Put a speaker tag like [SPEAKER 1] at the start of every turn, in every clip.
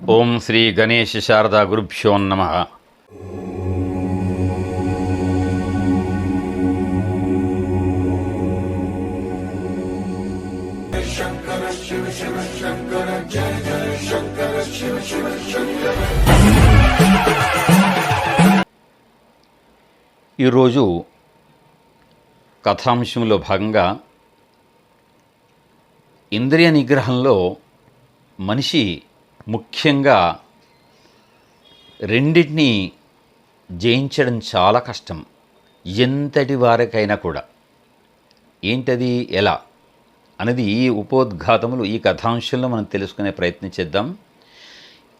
[SPEAKER 1] ఓం శ్రీ గణేష శారదా గురుభ్యో నమ. ఈరోజు కథాంశంలో భాగంగా ఇంద్రియ నిగ్రహంలో మనిషి ముఖ్యంగా రెండింటినీ జయించడం చాలా కష్టం. ఎంతటి వారికైనా కూడా. ఏంటది ఎలా? అనేది ఈ ఉపోద్ఘాతములు ఈ కథాంశంలో మనం తెలుసుకునే ప్రయత్నం చేద్దాం.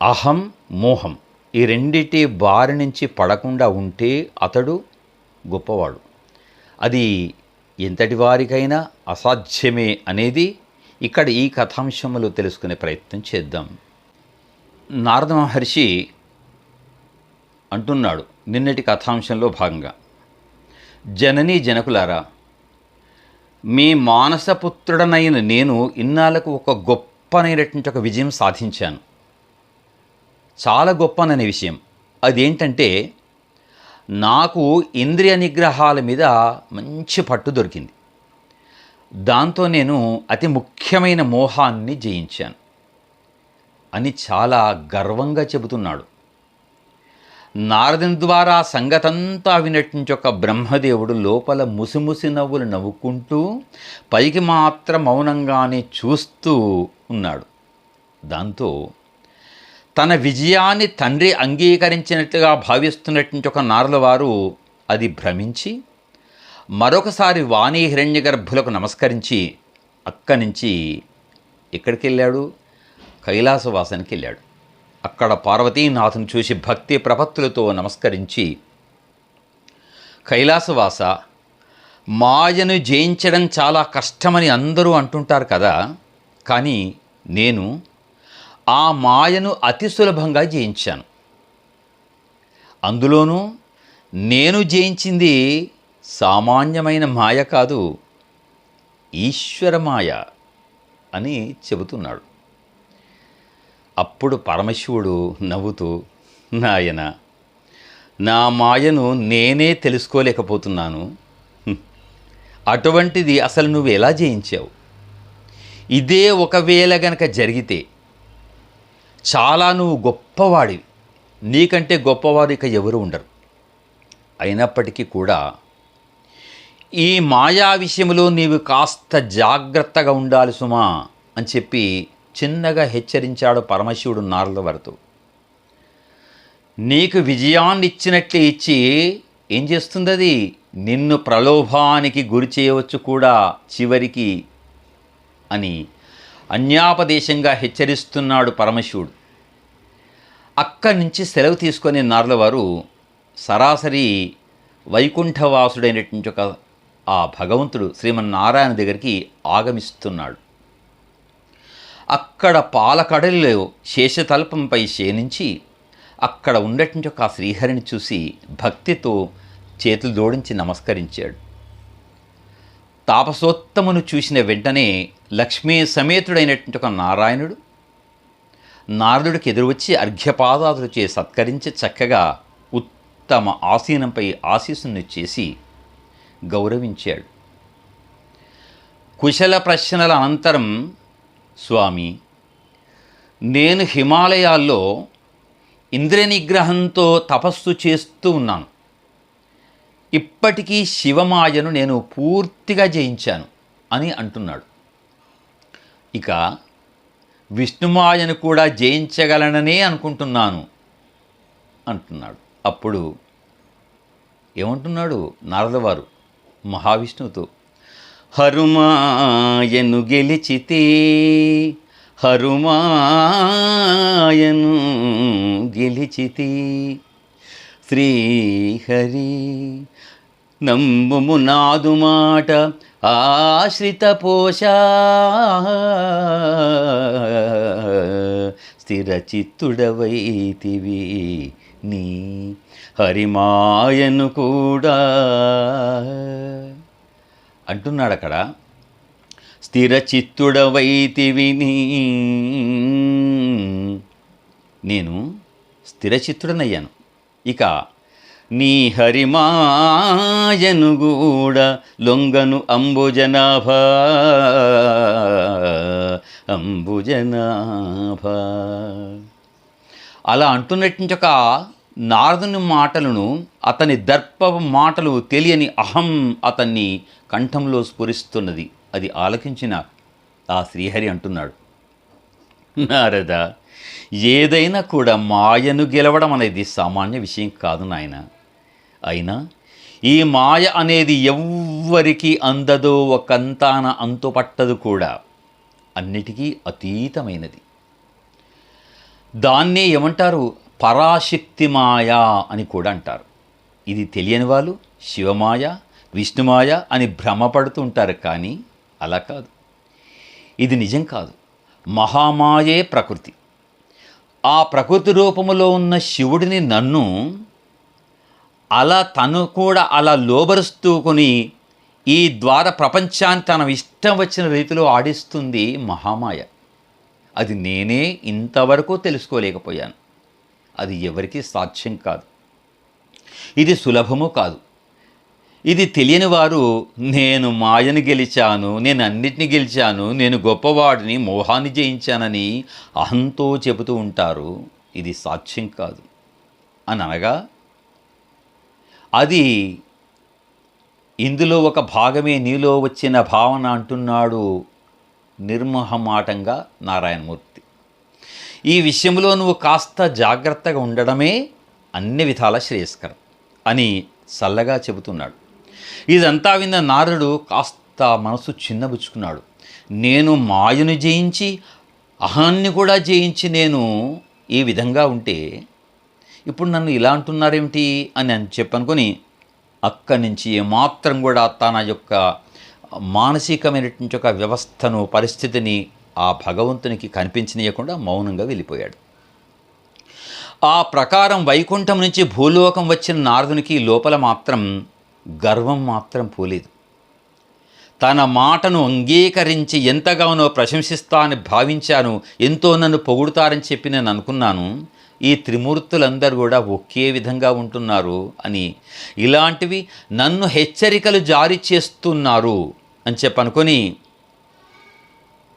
[SPEAKER 1] అహం మోహం. ఈ రెండిటి బారి నుంచి పడకుండా ఉంటే అతడు గొప్పవాడు. అది ఎంతటి వారికైనా అసాధ్యమే అనేది ఇక్కడ ఈ కథాంశములు తెలుసుకునే ప్రయత్నం చేద్దాం. నారద మహర్షి అంటున్నాడు నిన్నటి కథాంశంలో భాగంగా. జననీ జనకులారా మీ మానసపుత్రుడనైన నేను ఇన్నాళ్ళకు ఒక గొప్పనైనటువంటి ఒక విజయం సాధించాను. చాలా గొప్పననే విషయం. అదేంటంటే నాకు ఇంద్రియ నిగ్రహాల మీద మంచి పట్టు దొరికింది. దాంతో నేను అతి ముఖ్యమైన మోహాన్ని జయించాను. అని చాలా గర్వంగా చెబుతున్నాడు. నారదుని ద్వారా సంగతంతా వినట్టుంచి ఒక బ్రహ్మదేవుడు లోపల ముసిముసి నవ్వులు నవ్వుకుంటూ పైకి మాత్రం మౌనంగానే చూస్తూ ఉన్నాడు. దాంతో తన విజయాన్ని తండ్రి అంగీకరించినట్లుగా భావిస్తున్నటువంటి ఒక నారల వారు అది భ్రమించి మరొకసారి వాణి హిరణ్య గర్భులకు నమస్కరించి అక్కడి నుంచి ఎక్కడికి వెళ్ళాడు? కైలాసవాసానికి వెళ్ళాడు. అక్కడ పార్వతీనాథను చూసి భక్తి ప్రపత్తులతో నమస్కరించి కైలాసవాస మాయను జయించడం చాలా కష్టమని అందరూ అంటుంటారు కదా కానీ నేను ఆ మాయను అతి సులభంగా జయించాను. అందులోనూ నేను జయించింది సామాన్యమైన మాయ కాదు ఈశ్వర మాయ అని చెబుతున్నాడు. అప్పుడు పరమశివుడు నవ్వుతూ నాయన నా మాయను నేనే తెలుసుకోలేకపోతున్నాను. అటువంటిది అసలు నువ్వు ఎలా జయించావు? ఇదే ఒకవేళ గనక జరిగితే చాలా నువ్వు గొప్పవాడివి. నీకంటే గొప్పవారు ఇక ఎవరు ఉండరు. అయినప్పటికీ కూడా ఈ మాయా విషయంలో నీవు కాస్త జాగ్రత్తగా ఉండాలి సుమా అని చెప్పి చిన్నగా హెచ్చరించాడు పరమశివుడు నారద వారితో నీకు విజయాన్ని ఇచ్చినట్లు ఇచ్చి ఏం చేస్తుంది అది నిన్ను ప్రలోభానికి గురి చేయవచ్చు కూడా చివరికి అని అన్యాపదేశంగా హెచ్చరిస్తున్నాడు పరమశివుడు. అక్కడి నుంచి సెలవు తీసుకొని నారద వారు సరాసరి వైకుంఠవాసుడైనటువంటి ఒక ఆ భగవంతుడు శ్రీమన్నారాయణ దగ్గరికి ఆగమిస్తున్నాడు. అక్కడ పాలకడలిలో శేషతల్పంపై శయనించి అక్కడ ఉన్నటువంటి ఒక శ్రీహరిని చూసి భక్తితో చేతులు జోడించి నమస్కరించాడు. తాపసోత్తమును చూసిన వెంటనే లక్ష్మీ సమేతుడైనటువంటి ఒక నారాయణుడు నారదుడికి ఎదురువచ్చి అర్ఘ్యపాదాదులచే సత్కరించి చక్కగా ఉత్తమ ఆసీనంపై ఆశీస్సును చేసి గౌరవించాడు. కుశల ప్రశ్నల అనంతరం స్వామి నేను హిమాలయాల్లో ఇంద్రనిగ్రహంతో తపస్సు చేస్తూ ఉన్నాను. ఇప్పటికీ శివమాయను నేను పూర్తిగా జయించాను అని అంటున్నాడు. ఇక విష్ణుమాయను కూడా జయించగలననే అనుకుంటున్నాను అంటున్నాడు. అప్పుడు ఏమంటున్నాడు నారదవారు మహావిష్ణువుతో? హరుమాయను గెలిచితే హరుమాయను గెలిచితి శ్రీహరి నమ్ముము నాదు మాట ఆశ్రిత పోష స్థిరచిత్తుడవైతివి నీ హరిమాయను కూడా అంటున్నాడు అక్కడ స్థిర చిత్తుడవైతివి విని నేను స్థిరచిత్తుడనయ్యాను. ఇక నీ హరిమాయను గూడ లొంగను అంబుజనాభ అంబుజనాభ. అలా అంటున్నటువంటి ఒక నారదుని మాటలను అతని దర్ప మాటలు తెలియని అహం అతన్ని కంఠంలో స్ఫురిస్తున్నది. అది ఆలకించిన ఆ శ్రీహరి అంటున్నాడు. నారద ఏదైనా కూడా మాయను గెలవడం అనేది సామాన్య విషయం కాదు నాయన. అయినా ఈ మాయ అనేది ఎవ్వరికి అందదో ఒకంతాన అంతుపట్టదు కూడా. అన్నిటికీ అతీతమైనది. దాన్నే ఏమంటారు? పరాశక్తి మాయ అని కూడా అంటారు. ఇది తెలియని వాళ్ళు శివమాయ విష్ణుమాయ అని భ్రమపడుతూ ఉంటారు కానీ అలా కాదు. ఇది నిజం కాదు. మహామాయే ప్రకృతి. ఆ ప్రకృతి రూపములో ఉన్న శివుడిని నన్ను అలా తను కూడా అలా లోబరుస్తూకొని ఈ ద్వార ప్రపంచాన్ని తన ఇష్టం వచ్చిన రీతిలో ఆడిస్తుంది మహామాయ. అది నేనే ఇంతవరకు తెలుసుకోలేకపోయాను. అది ఎవరికీ సాధ్యం కాదు. ఇది సులభము కాదు. ఇది తెలియని వారు నేను మాయను గెలిచాను నేను అన్నిటిని గెలిచాను నేను గొప్పవాడిని మోహాన్ని జయించానని అహంతో చెబుతూ ఉంటారు. ఇది సాక్ష్యం కాదు. అని అనగా అది ఇందులో ఒక భాగమే నీలో వచ్చిన భావన అంటున్నాడు నిర్మహమాటంగా నారాయణమూర్తి. ఈ విషయంలో నువ్వు కాస్త జాగ్రత్తగా ఉండడమే అన్ని విధాల శ్రేయస్కరం అని చల్లగా చెబుతున్నాడు. ఇదంతా విన్న నారదుడు కాస్త మనసు చిన్నబుచ్చుకున్నాడు. నేను మాయను జయించి అహాన్ని కూడా జయించి నేను ఈ విధంగా ఉంటే ఇప్పుడు నన్ను ఇలా అంటున్నారేమిటి అని అని చెప్పనుకొని అక్కడి నుంచి ఏమాత్రం కూడా తన యొక్క మానసికమైనటువంటి ఒక వ్యవస్థను పరిస్థితిని ఆ భగవంతునికి కనిపించనీయకుండా మౌనంగా వెళ్ళిపోయాడు. ఆ ప్రకారం వైకుంఠం నుంచి భూలోకం వచ్చిన నారదునికి లోపల మాత్రం గర్వం మాత్రం పోలేదు. తన మాటను అంగీకరించి ఎంతగానో ప్రశంసిస్తా అని భావించాను ఎంతో నన్ను పొగుడుతారని చెప్పి నేను అనుకున్నాను. ఈ త్రిమూర్తులందరూ కూడా ఒకే విధంగా ఉంటున్నారు అని. ఇలాంటివి నన్ను హెచ్చరికలు జారీ చేస్తున్నారు అని చెప్పనుకొని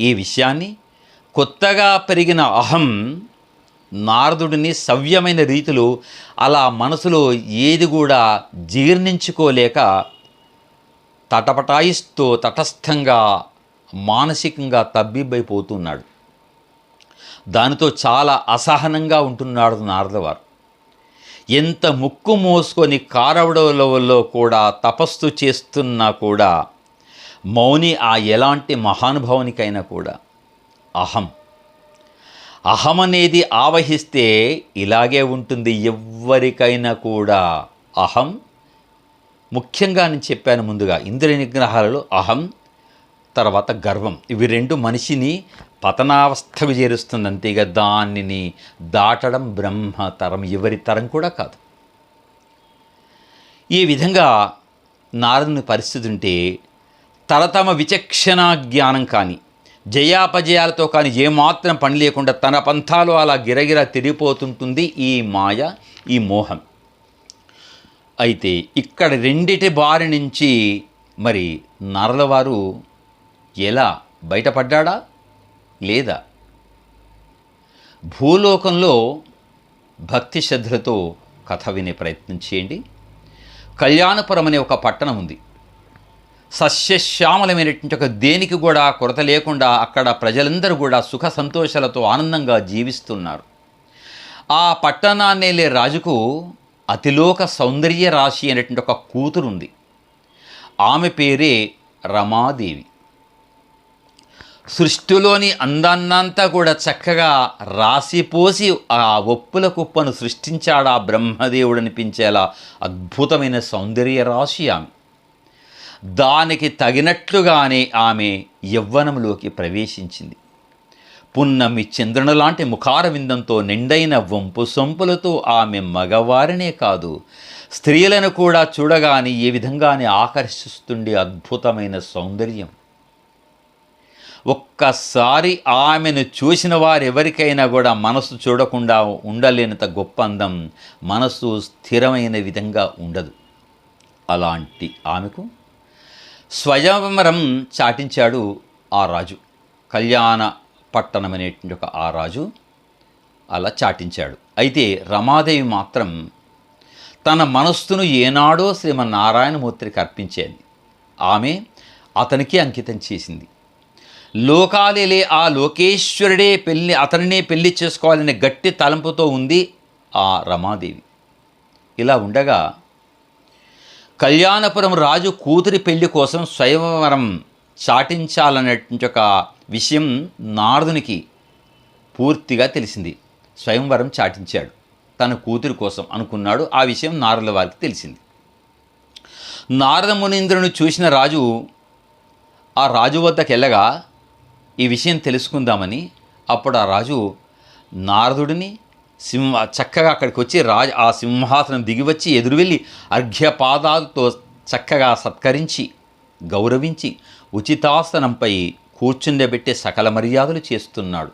[SPEAKER 1] ఈ విషయాన్ని కొత్తగా పెరిగిన అహం నారదుడిని సవ్యమైన రీతిలో అలా మనసులో ఏది కూడా జీర్ణించుకోలేక తటపటాయిస్తూ తటస్థంగా మానసికంగా తబ్బిబ్బైపోతున్నాడు. దానితో చాలా అసహనంగా ఉంటున్నాడు నారదవారు. ఎంత ముక్కు మోసుకొని కారవడవలో కూడా తపస్సు చేస్తున్నా కూడా మౌని ఆ ఎలాంటి మహానుభావునికైనా కూడా అహం. అహం అనేది ఆవహిస్తే ఇలాగే ఉంటుంది ఎవరికైనా కూడా. అహం ముఖ్యంగా నేను చెప్పాను ముందుగా ఇంద్రియ నిగ్రహాలలో అహం తర్వాత గర్వం. ఇవి రెండు మనిషిని పతనావస్థకు చేరుస్తుంది అంతేగా దానిని దాటడం బ్రహ్మ తరం ఎవరి తరం కూడా కాదు. ఈ విధంగా నారదుని పరిస్థితి ఉంటే తరతమ విచక్షణ జ్ఞానం కానీ జయాపజయాలతో కానీ ఏమాత్రం పని లేకుండా తన పంథాలు అలా గిరగిర తిరిగిపోతుంటుంది ఈ మాయ ఈ మోహం. అయితే ఇక్కడ రెండిటి బారి నుంచి మరి నరలవారు ఎలా బయటపడ్డాడా లేదా? భూలోకంలో భక్తి శ్రద్ధలతో కథ వినే ప్రయత్నం చేయండి. కళ్యాణపురం అనే ఒక పట్టణం ఉంది. సస్యశ్యామలమైనటువంటి ఒక దేనికి కూడా కొరత లేకుండా అక్కడ ప్రజలందరూ కూడా సుఖ సంతోషాలతో ఆనందంగా జీవిస్తున్నారు. ఆ పట్టణాన్నేలే రాజుకు అతిలోక సౌందర్య రాశి అనేటువంటి ఒక కూతురు ఉంది ఆమె పేరే రమాదేవి. సృష్టిలోని అందాన్నంతా కూడా చక్కగా రాసిపోసి ఆ ఒప్పుల కుప్పను సృష్టించాడా ఆ బ్రహ్మదేవుడు అనిపించేలా అద్భుతమైన సౌందర్య రాశి ఆమె. దానికి తగినట్లుగానే ఆమె యవ్వనంలోకి ప్రవేశించింది. పున్నమి చంద్రుని లాంటి ముఖారవిందంతో నిండైన వంపు సొంపులతో ఆమె మగవారినే కాదు స్త్రీలను కూడా చూడగానే ఏ విధంగానే ఆకర్షిస్తుండే అద్భుతమైన సౌందర్యం. ఒక్కసారి ఆమెను చూసిన వారెవరికైనా కూడా మనసు చూడకుండా ఉండలేనంత గొప్ప అందం మనసు స్థిరమైన విధంగా ఉండదు. అలాంటి ఆమెకు స్వయంవరం చాటించాడు ఆ రాజు. కళ్యాణ పట్టణం అనేటువంటి ఒక ఆ రాజు అలా చాటించాడు. అయితే రమాదేవి మాత్రం తన మనస్సును ఏనాడో శ్రీమన్నారాయణమూర్తికి అర్పించేది. ఆమె అతనికి అంకితం చేసింది. లోకాలేలే ఆ లోకేశ్వరుడే పెళ్ళి అతనినే పెళ్ళి చేసుకోవాలనే గట్టి తలంపుతో ఉంది ఆ రమాదేవి. ఇలా ఉండగా కళ్యాణపురం రాజు కూతురి పెళ్ళి కోసం స్వయంవరం చాటించాలనే ఒక విషయం నారదునికి పూర్తిగా తెలిసింది. స్వయంవరం చాటించాడు. తన కూతురి కోసం అనుకున్నాడు. ఆ విషయం నారదుల వారికి తెలిసింది. నారద మునీంద్రుని చూసిన రాజు ఆ రాజు వద్దకు వెళ్ళగా ఈ విషయం తెలుసుకుందామని అప్పుడు ఆ రాజు నారదుడిని సింహ చక్కగా అక్కడికి వచ్చి రాజు ఆ సింహాసనం దిగి వచ్చి ఎదురు వెళ్ళి అర్ఘ్యపాదాలతో చక్కగా సత్కరించి గౌరవించి ఉచితాసనంపై కూర్చుండబెట్టే సకల మర్యాదలు చేస్తున్నాడు.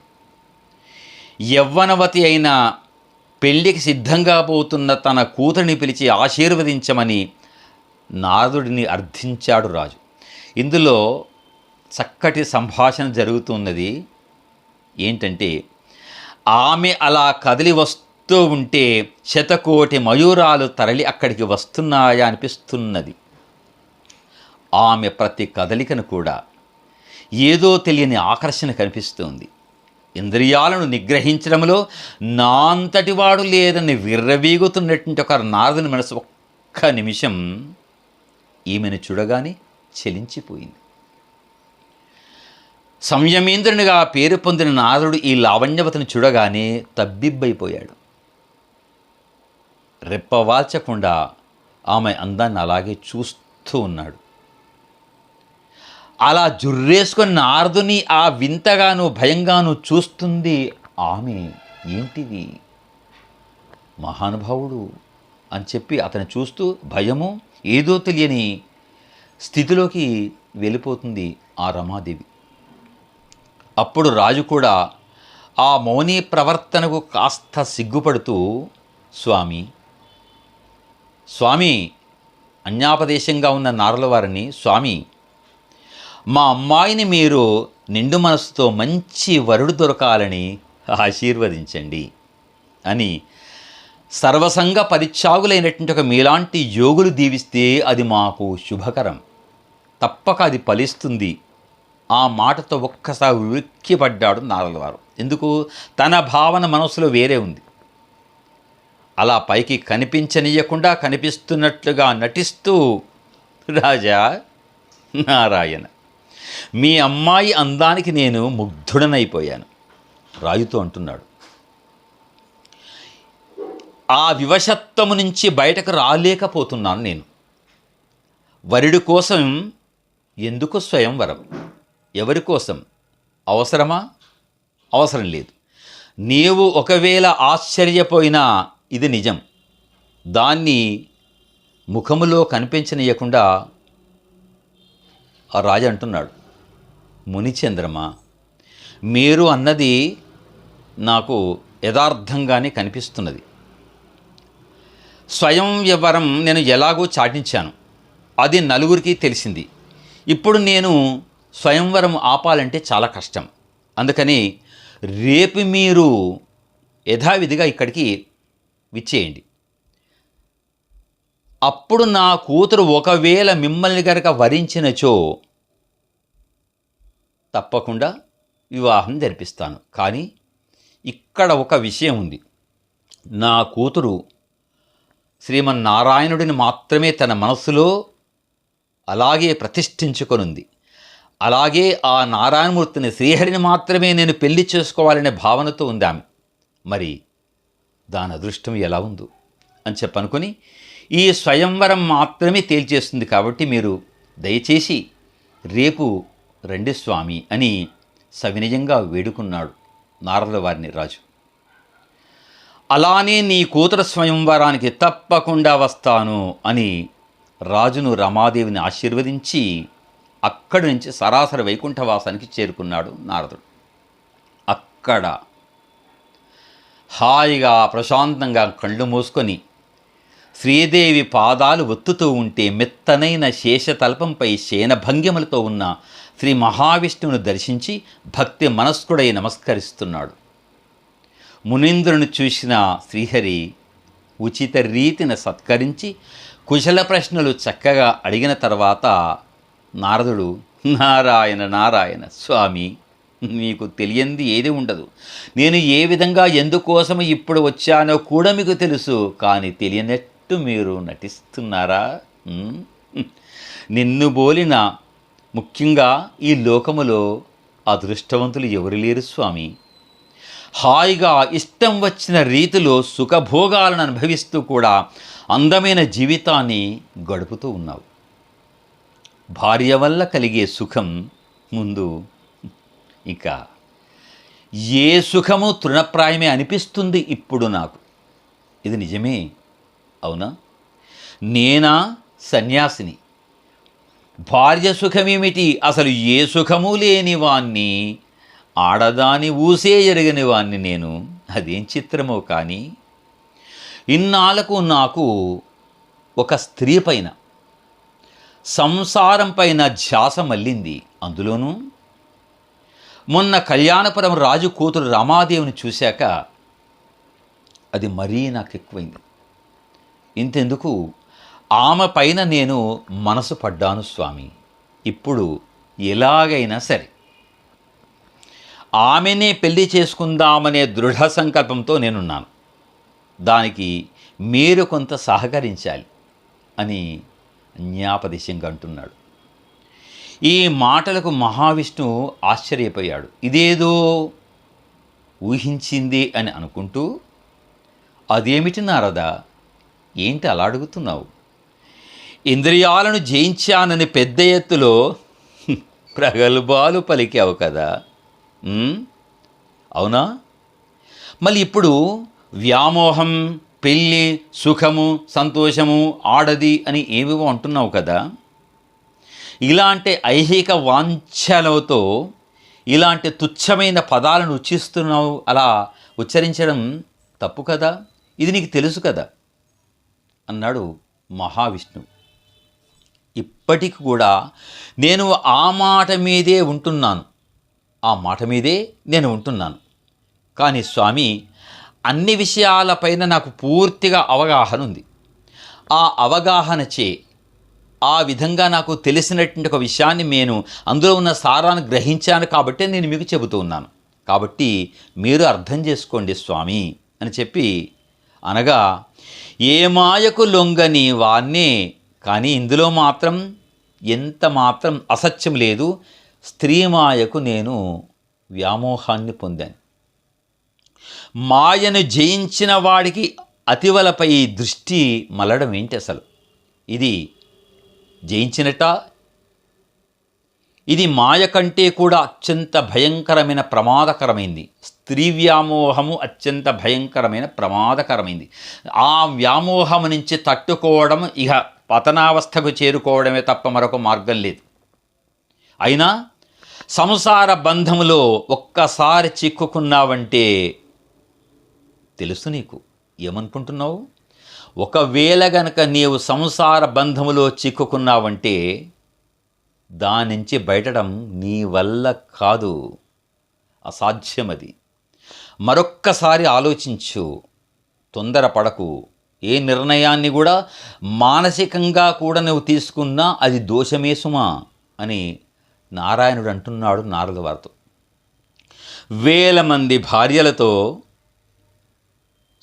[SPEAKER 1] యవ్వనవతి అయిన పెళ్ళికి సిద్ధంగా పోతున్న తన కూతురిని పిలిచి ఆశీర్వదించమని నారదుడిని అర్థించాడు రాజు. ఇందులో చక్కటి సంభాషణ జరుగుతున్నది ఏంటంటే ఆమె అలా కదిలి వస్తూ ఉంటే శతకోటి మయూరాలు తరలి అక్కడికి వస్తున్నాయా అనిపిస్తున్నది. ఆమె ప్రతి కదలికను కూడా ఏదో తెలియని ఆకర్షణ కనిపిస్తుంది. ఇంద్రియాలను నిగ్రహించడంలో నా లేదని విర్రవీగుతున్నటువంటి ఒక నారదుని మనసు ఒక్క నిమిషం ఈమెను చూడగానే చెలించిపోయింది. సంయమేంద్రునిగా పేరు పొందిన నారదుడు ఈ లావణ్యవతను చూడగానే తబ్బిబ్బైపోయాడు. రెప్పవాల్చకుండా ఆమె అందాన్ని అలాగే చూస్తూ ఉన్నాడు. అలా జుర్రేసుకుని నారదుని ఆ వింతగాను భయంగాను చూస్తుంది ఆమె ఏంటిది? మహానుభావుడు అని చెప్పి అతను చూస్తూ భయము ఏదో తెలియని స్థితిలోకి వెళ్ళిపోతుంది ఆ రమాదేవి. అప్పుడు రాజు కూడా ఆ మౌని ప్రవర్తనకు కాస్త సిగ్గుపడుతూ స్వామి స్వామి అన్యాపదేశంగా ఉన్న నారల వారిని స్వామి మా అమ్మాయిని మీరు నిండు మనసుతో మంచి వరుడు దొరకాలని ఆశీర్వదించండి అని సర్వసంగ పరిత్యాగులైనటువంటి ఒక మీలాంటి యోగులు దీవిస్తే అది మాకు శుభకరం. తప్పక అది ఫలిస్తుంది. ఆ మాటతో ఒక్కసారి ఉక్కిపడ్డాడు నారలవారు ఎందుకు? తన భావన మనసులో వేరే ఉంది. అలా పైకి కనిపించనీయకుండా కనిపిస్తున్నట్లుగా నటిస్తూ రాజా నారాయణ మీ అమ్మాయి అందానికి నేను ముగ్ధుడనైపోయాను రాయుతో అంటున్నాడు. ఆ వివశత్వము నుంచి బయటకు రాలేకపోతున్నాను నేను. వరుడి కోసం ఎందుకు స్వయంవరం? ఎవరి కోసం? అవసరమా? అవసరం లేదు. నీవు ఒకవేళ ఆశ్చర్యపోయినా ఇది నిజం. దాన్ని ముఖములో కనిపించనీయకుండా ఆ రాజు అంటున్నాడు మునిచంద్రమా మీరు అన్నది నాకు యథార్థంగానే కనిపిస్తున్నది. స్వయం వివరం నేను ఎలాగో చాటించాను. అది నలుగురికి తెలిసింది. ఇప్పుడు నేను స్వయంవరం ఆపాలంటే చాలా కష్టం. అందుకని రేపు మీరు యథావిధిగా ఇక్కడికి విచ్చేయండి. అప్పుడు నా కూతురు ఒకవేళ మిమ్మల్ని గనక వరించినచో తప్పకుండా వివాహం జరిపిస్తాను. కానీ ఇక్కడ ఒక విషయం ఉంది. నా కూతురు శ్రీమన్నారాయణుడిని మాత్రమే తన మనస్సులో అలాగే ప్రతిష్ఠించుకొనుంది. అలాగే ఆ నారాయణమూర్తిని శ్రీహరిని మాత్రమే నేను పెళ్ళి చేసుకోవాలనే భావనతో ఉంది ఆమె. మరి దాని అదృష్టం ఎలా ఉందో అని చెప్పనుకొని ఈ స్వయంవరం మాత్రమే తేల్చేస్తుంది కాబట్టి మీరు దయచేసి రేపు రండి స్వామి అని సవినయంగా వేడుకున్నాడు నారద వారిని రాజు. అలానే నీ కూతురు స్వయంవరానికి తప్పకుండా వస్తాను అని రాజును రమాదేవిని ఆశీర్వదించి అక్కడి నుంచి సరాసరి వైకుంఠవాసానికి చేరుకున్నాడు నారదుడు. అక్కడ హాయిగా ప్రశాంతంగా కళ్ళు మూసుకొని శ్రీదేవి పాదాలు ఒత్తుతూ ఉంటే మెత్తనైన శేషతల్పంపై శయనభంగిమలతో ఉన్న శ్రీ మహావిష్ణువును దర్శించి భక్తి మనస్కుడై నమస్కరిస్తున్నాడు. మునీంద్రుని చూసిన శ్రీహరి ఉచిత రీతిన సత్కరించి కుశల ప్రశ్నలు చక్కగా అడిగిన తర్వాత నారదుడు నారాయణ నారాయణ స్వామి మీకు తెలియంది ఏది ఉండదు. నేను ఏ విధంగా ఎందుకోసం ఇప్పుడు వచ్చానో కూడా మీకు తెలుసు కానీ తెలియనట్టు మీరు నటిస్తున్నారా? నిన్ను బోలిన ముఖ్యంగా ఈ లోకములో అదృష్టవంతులు ఎవరు లేరు స్వామి. హాయిగా ఇష్టం వచ్చిన రీతిలో సుఖభోగాలను అనుభవిస్తూ కూడా అందమైన జీవితాన్ని గడుపుతూ ఉన్నావు. భార్య వల్ల కలిగే సుఖం ముందు ఇంకా ఏ సుఖము తృణప్రాయమే అనిపిస్తుంది ఇప్పుడు నాకు. ఇది నిజమే? అవునా? నేనా సన్యాసిని? భార్య సుఖమేమిటి? అసలు ఏ సుఖము లేని వాణ్ణి ఆడదాని ఊసే ఎరగని వాణ్ణి నేను. అదేం చిత్రమో కానీ. ఇన్నాళ్ళకు నాకు ఒక స్త్రీ పైన సంసారం పైన ధ్యాస మళ్ళింది. అందులోనూ మొన్న కళ్యాణపురం రాజు కూతురు రామాదేవిని చూశాక అది మరీ నాకు ఎక్కువైంది. ఇంతెందుకు? ఆమె పైన నేను మనసు పడ్డాను స్వామి. ఇప్పుడు ఎలాగైనా సరే. ఆమెనే పెళ్ళి చేసుకుందామనే దృఢ సంకల్పంతో నేనున్నాను. దానికి మీరు కొంత సహకరించాలి అని జ్ఞాపదేశంగా అంటున్నాడు. ఈ మాటలకు మహావిష్ణువు ఆశ్చర్యపోయాడు. ఇదేదో ఊహించింది అని అనుకుంటూ అదేమిటి నారదా ఏంటి అలా అడుగుతున్నావు? ఇంద్రియాలను జయించానని పెద్ద ఎత్తులో ప్రగల్భాలు పలికావు కదా. అవునా? మళ్ళీ ఇప్పుడు వ్యామోహం పెళ్ళి సుఖము సంతోషము ఆడది అని ఏవేవో అంటున్నావు కదా. ఇలాంటి ఐహిక వాంఛలతో ఇలాంటి తుచ్చమైన పదాలను ఉచ్చిస్తున్నావు అలా ఉచ్చరించడం తప్పు కదా? ఇది నీకు తెలుసు కదా? అన్నాడు మహావిష్ణువు. ఇప్పటికి కూడా నేను ఆ మాట మీదే ఉంటున్నాను. ఆ మాట మీదే నేను ఉంటున్నాను. కానీ స్వామి అన్ని విషయాలపైన నాకు పూర్తిగా అవగాహన ఉంది. ఆ అవగాహనచే ఆ విధంగా నాకు తెలిసినటువంటి ఒక విషయాన్ని నేను అందులో ఉన్న సారాన్ని గ్రహించాను కాబట్టి నేను మీకు చెబుతూ ఉన్నాను. కాబట్టి మీరు అర్థం చేసుకోండి స్వామి అని చెప్పి అనగా ఏ మాయకు లొంగని వాన్నే కానీ ఇందులో మాత్రం ఎంత మాత్రం అసత్యం లేదు స్త్రీ మాయకు నేను వ్యామోహాన్ని పొందాను. మాయను జయించిన వాడికి అతివలపై దృష్టి మలడం ఏంటి అసలు? ఇది జయించినట? ఇది మాయ కంటే కూడా అత్యంత భయంకరమైన ప్రమాదకరమైంది. స్త్రీ వ్యామోహము అత్యంత భయంకరమైన ప్రమాదకరమైంది. ఆ వ్యామోహం నుంచి తట్టుకోవడం ఇక పతనావస్థకు చేరుకోవడమే తప్ప మరొక మార్గం లేదు. అయినా సంసార బంధములో ఒక్కసారి చిక్కుకున్నావంటే తెలుసు నీకు. ఏమనుకుంటున్నావు? ఒకవేళ గనక నీవు సంసార బంధములో చిక్కుకున్నావంటే దాని నుంచి బయటడం నీ వల్ల కాదు. అసాధ్యమది. మరొక్కసారి ఆలోచించు. తొందరపడకు. ఏ నిర్ణయాన్ని కూడా మానసికంగా కూడా నువ్వు తీసుకున్నా అది దోషమే సుమా అని నారాయణుడు అంటున్నాడు నారద వారితో వేల మంది భార్యలతో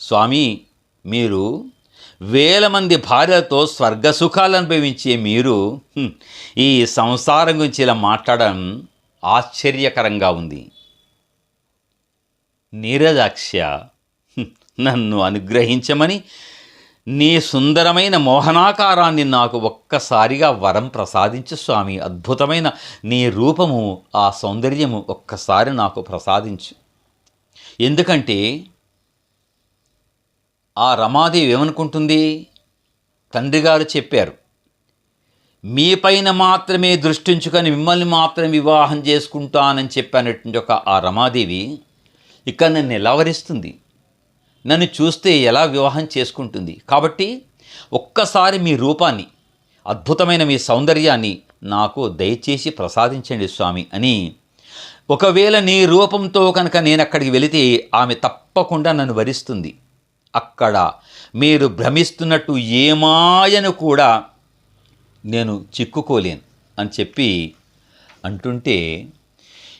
[SPEAKER 1] స్వామి మీరు వేల మంది భార్యలతో స్వర్గ సుఖాలు అనుభవించే మీరు ఈ సంసారం గురించి ఇలా మాట్లాడడం ఆశ్చర్యకరంగా ఉంది. నీరజాక్ష నన్ను అనుగ్రహించమని నీ సుందరమైన మోహనాకారాన్ని నాకు ఒక్కసారిగా వరం ప్రసాదించు స్వామి. అద్భుతమైన నీ రూపము ఆ సౌందర్యము ఒక్కసారి నాకు ప్రసాదించు. ఎందుకంటే ఆ రమాదేవి ఏమనుకుంటుంది? తండ్రి గారు చెప్పారు మీపైన మాత్రమే దృష్టించుకొని మిమ్మల్ని మాత్రం వివాహం చేసుకుంటానని చెప్పినటువంటి ఒక ఆ రమాదేవి ఇక్కడ నన్ను నిలవరిస్తుంది నన్ను చూస్తే ఎలా వివాహం చేసుకుంటుంది? కాబట్టి ఒక్కసారి మీ రూపాన్ని అద్భుతమైన మీ సౌందర్యాన్ని నాకు దయచేసి ప్రసాదించండి స్వామి అని. ఒకవేళ నీ రూపంతో కనుక నేను అక్కడికి వెళితే ఆమె తప్పకుండా నన్ను వరిస్తుంది. అక్కడ మీరు భ్రమిస్తున్నట్టు ఏమాయను కూడా నేను చిక్కుకోలేను అని చెప్పి అంటుంటే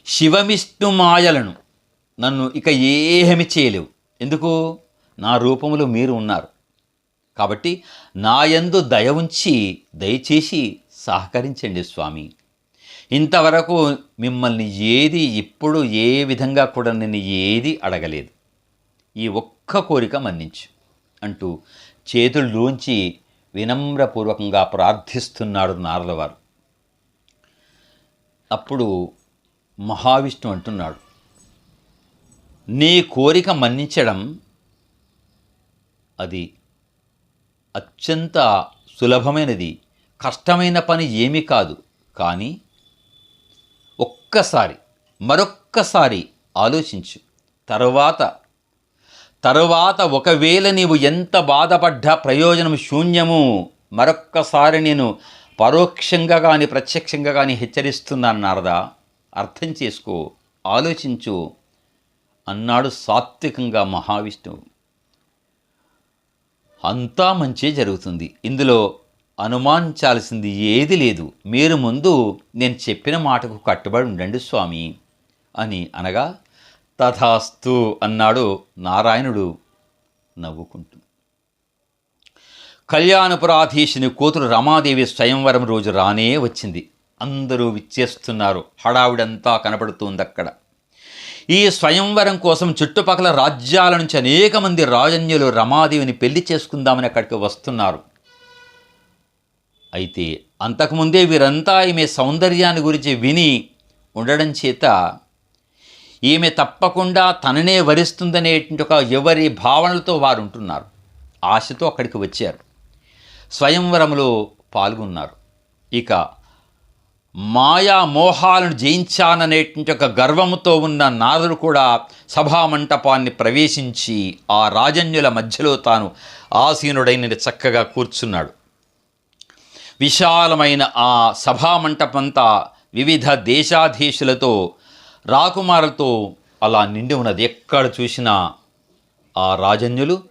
[SPEAKER 1] శివమిష్ణు మాయలను నన్ను ఇక ఏమి చేయలేవు. ఎందుకు? నా రూపంలో మీరు ఉన్నారు. కాబట్టి నా యందు దయ ఉంచి దయచేసి సహకరించండి స్వామి. ఇంతవరకు మిమ్మల్ని ఏది ఇప్పుడు ఏ విధంగా కూడా నేను ఏది అడగలేదు. ఈ ఒక్క కోరిక మన్నించు అంటూ చేతుల్లోంచి వినమ్రపూర్వకంగా ప్రార్థిస్తున్నాడు నారదవారు. అప్పుడు మహావిష్ణు అంటున్నాడు నీ కోరిక మన్నించడం అది అత్యంత సులభమైనది కష్టమైన పని ఏమీ కాదు. కానీ ఒక్కసారి మరొక్కసారి ఆలోచించు. తరువాత తరువాత ఒకవేళ నీవు ఎంత బాధపడ్డా ప్రయోజనం శూన్యము. మరొక్కసారి నేను పరోక్షంగా కానీ ప్రత్యక్షంగా కానీ హెచ్చరిస్తున్నాను నారదా. అర్థం చేసుకో ఆలోచించు అన్నాడు సాత్వికంగా మహావిష్ణువు. అంతా మంచే జరుగుతుంది. ఇందులో అనుమానించాల్సింది ఏది లేదు. మీరు ముందు నేను చెప్పిన మాటకు కట్టుబడి ఉండండి స్వామి అని అనగా తథాస్తు అన్నాడు నారాయణుడు నవ్వుకుంటూ. కళ్యాణపురాధీశుని కూతురు రమాదేవి స్వయంవరం రోజు రానే వచ్చింది. అందరూ విచ్చేస్తున్నారు. హడావిడంతా కనపడుతుంది అక్కడ ఈ స్వయంవరం కోసం చుట్టుపక్కల రాజ్యాల నుంచి అనేక మంది రాజన్యులు రమాదేవిని పెళ్ళి చేసుకుందామని అక్కడికి వస్తున్నారు. అయితే అంతకుముందే వీరంతా ఈమె సౌందర్యాన్ని గురించి విని ఉండడం చేత ఈమె తప్పకుండా తననే వరిస్తుందనేటువంటి ఒక ఎవరి భావనలతో వారు ఉంటున్నారు. ఆశతో అక్కడికి వచ్చారు. స్వయంవరంలో పాల్గొన్నారు. ఇక మాయా మోహాలను జయించాననేటువంటి ఒక గర్వముతో ఉన్న నారదుడు కూడా సభామంటపాన్ని ప్రవేశించి ఆ రాజన్యుల మధ్యలో తాను ఆసీనుడైన చక్కగా కూర్చున్నాడు. విశాలమైన ఆ సభామంటపంతా వివిధ దేశాధీశులతో రాకుమారులతో అలా నిండి ఉన్నది. ఎక్కడ చూసినా ఆ రాజన్యులు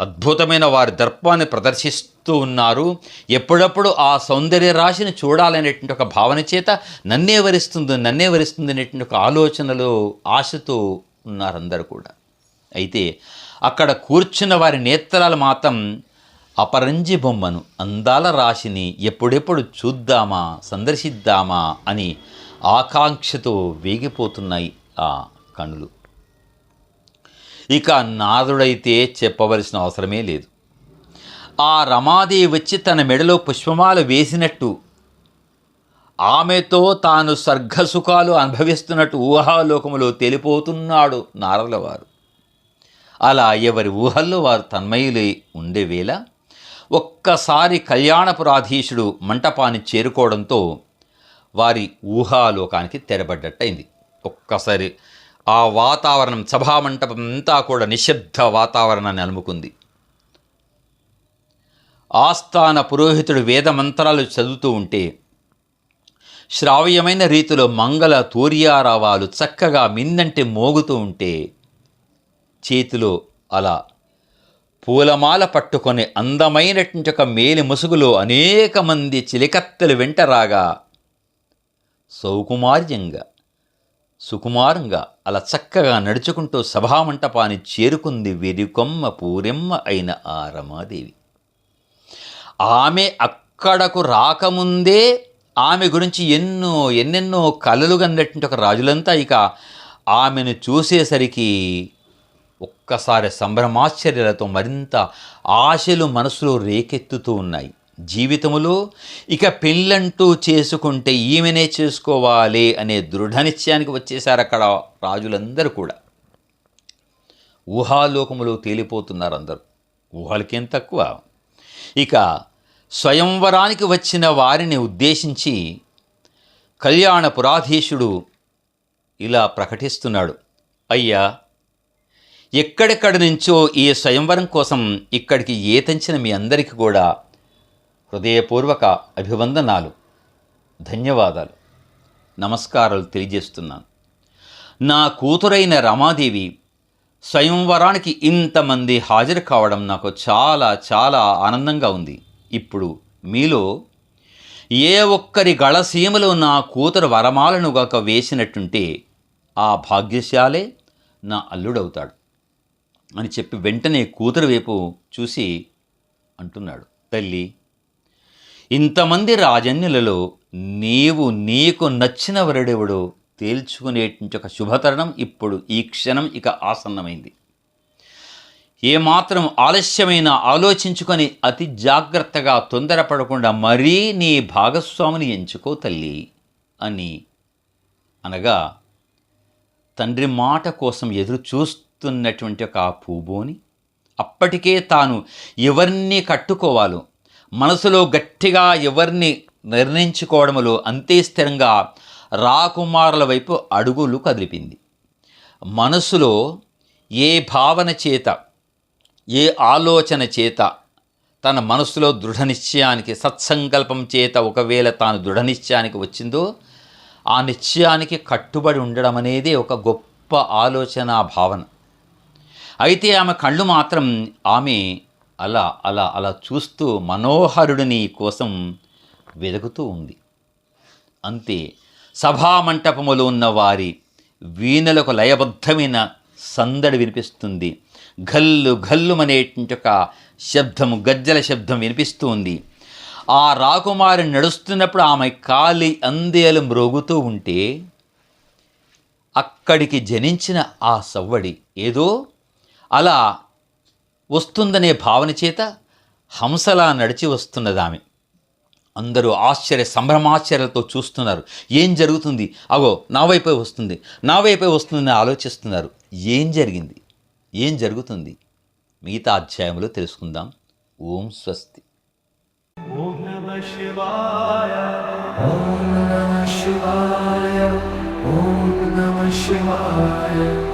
[SPEAKER 1] అద్భుతమైన వారి దర్పాన్ని ప్రదర్శిస్తూ ఉన్నారు. ఎప్పుడప్పుడు ఆ సౌందర్య రాశిని చూడాలనేటువంటి ఒక భావన చేత నన్నే వరిస్తుంది నన్నే వరిస్తుంది అనేటువంటి ఒక ఆలోచనలో ఆశతో ఉన్నారందరూ కూడా. అయితే అక్కడ కూర్చున్న వారి నేత్రాలు మాత్రం అపరంజి బొమ్మను అందాల రాశిని ఎప్పుడెప్పుడు చూద్దామా సందర్శిద్దామా అని ఆకాంక్షతో వేగిపోతున్నాయి ఆ కనులు ఇక నాదుడైతే చెప్పవలసిన అవసరమే లేదు. ఆ రమాదేవి వచ్చి తన మెడలో పుష్పమాలు వేసినట్టు ఆమెతో తాను స్వర్గసుఖాలు అనుభవిస్తున్నట్టు ఊహాలోకములో తెలిపోతున్నాడు నారదుల వారు అలా ఎవరి ఊహల్లో వారు తన్మయులై ఉండేవేళ ఒక్కసారి కళ్యాణపురాధీశుడు మంటపాన్ని చేరుకోవడంతో వారి ఊహాలోకానికి తెరబడ్డట్టయింది. ఒక్కసారి ఆ వాతావరణం సభామంటపం అంతా కూడా నిశ్శబ్ద వాతావరణాన్ని అలుముకుంది. ఆస్థాన పురోహితుడు వేద మంత్రాలు చదువుతూ ఉంటే శ్రావ్యమైన రీతిలో మంగళ తూర్యారావాలు చక్కగా మిందంటే మోగుతూ ఉంటే చేతిలో అలా పూలమాల పట్టుకొని అందమైనటువంటి ఒక మేలి ముసుగులో అనేక మంది చిలికత్తెలు వెంట రాగా సౌకుమార్యంగా సుకుమారంగా అలా చక్కగా నడుచుకుంటూ సభామంటపాన్ని చేరుకుంది వెరికొమ్మ పూరెమ్మ అయిన ఆ రమాదేవి. ఆమె అక్కడకు రాకముందే ఆమె గురించి ఎన్నో ఎన్నెన్నో కలలు కన్నటువంటి ఒక రాజులంతా ఇక ఆమెను చూసేసరికి ఒక్కసారి సంభ్రమాశ్చర్యాలతో మరింత ఆశలు మనసులో రేకెత్తుతూ ఉన్నాయి. జీవితములో ఇక పెళ్ళంటూ చేసుకుంటే ఈమెనే చేసుకోవాలి అనే దృఢనిశ్చయానికి వచ్చేసారు అక్కడ రాజులందరూ కూడా. ఊహాలోకములో తేలిపోతున్నారు అందరూ. ఊహలకేం తక్కువ. ఇక స్వయంవరానికి వచ్చిన వారిని ఉద్దేశించి కళ్యాణ పురాధీశుడు ఇలా ప్రకటిస్తున్నాడు. అయ్యా ఎక్కడెక్కడి నుంచో ఈ స్వయంవరం కోసం ఇక్కడికి ఏతంచిన మీ అందరికీ కూడా హృదయపూర్వక అభివందనాలు ధన్యవాదాలు. నమస్కారాలు తెలియజేస్తున్నాను. నా కూతురైన రమాదేవి స్వయంవరానికి ఇంతమంది హాజరు కావడం నాకు చాలా చాలా ఆనందంగా ఉంది. ఇప్పుడు మీలో ఏ ఒక్కరి గళసీమలో నా కూతురు వరమాలను గాక వేసినట్టుంటే ఆ భాగ్యశాలే నా అల్లుడవుతాడు అని చెప్పి వెంటనే కూతురు వైపు చూసి అంటున్నాడు. తల్లి ఇంతమంది రాజన్యులలో నీవు నీకు నచ్చిన వరుడెవడో తేల్చుకునేటువంటి ఒక శుభతరణం ఇప్పుడు ఈ క్షణం ఇక ఆసన్నమైంది. ఏమాత్రం ఆలస్యమైన ఆలోచించుకొని అతి జాగ్రత్తగా తొందరపడకుండా మరీ నీ భాగస్వామిని ఎంచుకో తల్లి అని అనగా తండ్రి మాట కోసం ఎదురు చూస్తున్నటువంటి ఒక పూబోని అప్పటికే తాను ఎవరిని కట్టుకోవాలో మనసులో గట్టిగా ఎవరిని నిర్ణయించుకోవడంలో అంతే స్థిరంగా రాకుమారుల వైపు అడుగులు కదిలిపింది. మనసులో ఏ భావన చేత ఏ ఆలోచన చేత తన మనసులో దృఢ నిశ్చయానికి సత్సంకల్పం చేత ఒకవేళ తాను దృఢ నిశ్చయానికి వచ్చిందో ఆ నిశ్చయానికి కట్టుబడి ఉండడం అనేది ఒక గొప్ప ఆలోచన భావన. అయితే ఆమె కళ్ళు మాత్రం ఆమె అలా అలా అలా చూస్తూ మనోహరుడిని కోసం వెతుకుతూ ఉంది. అంతే సభామంటపములో ఉన్న వారి వీణలకు లయబద్ధమైన సందడి వినిపిస్తుంది. ఘల్లు ఘల్లుమనేటువంటి ఒక శబ్దము గజ్జల శబ్దం వినిపిస్తూ ఉంది ఆ రాకుమారి నడుస్తున్నప్పుడు ఆమె కాలి అందేలు మ్రోగుతూ ఉంటే అక్కడికి జనించిన ఆ సవ్వడి ఏదో అలా వస్తుందనే భావన చేత హంసలా నడిచి వస్తున్నదామె. అందరూ ఆశ్చర్య సంభ్రమాశ్చర్యాలతో చూస్తున్నారు. ఏం జరుగుతుంది? అగో నా వైపే వస్తుంది. నా వైపే వస్తుందని ఆలోచిస్తున్నారు. ఏం జరిగింది? ఏం జరుగుతుంది? మిగతా అధ్యాయంలో తెలుసుకుందాం. ఓం స్వస్తి.
[SPEAKER 2] ఓం ఓం నమ శివాయ.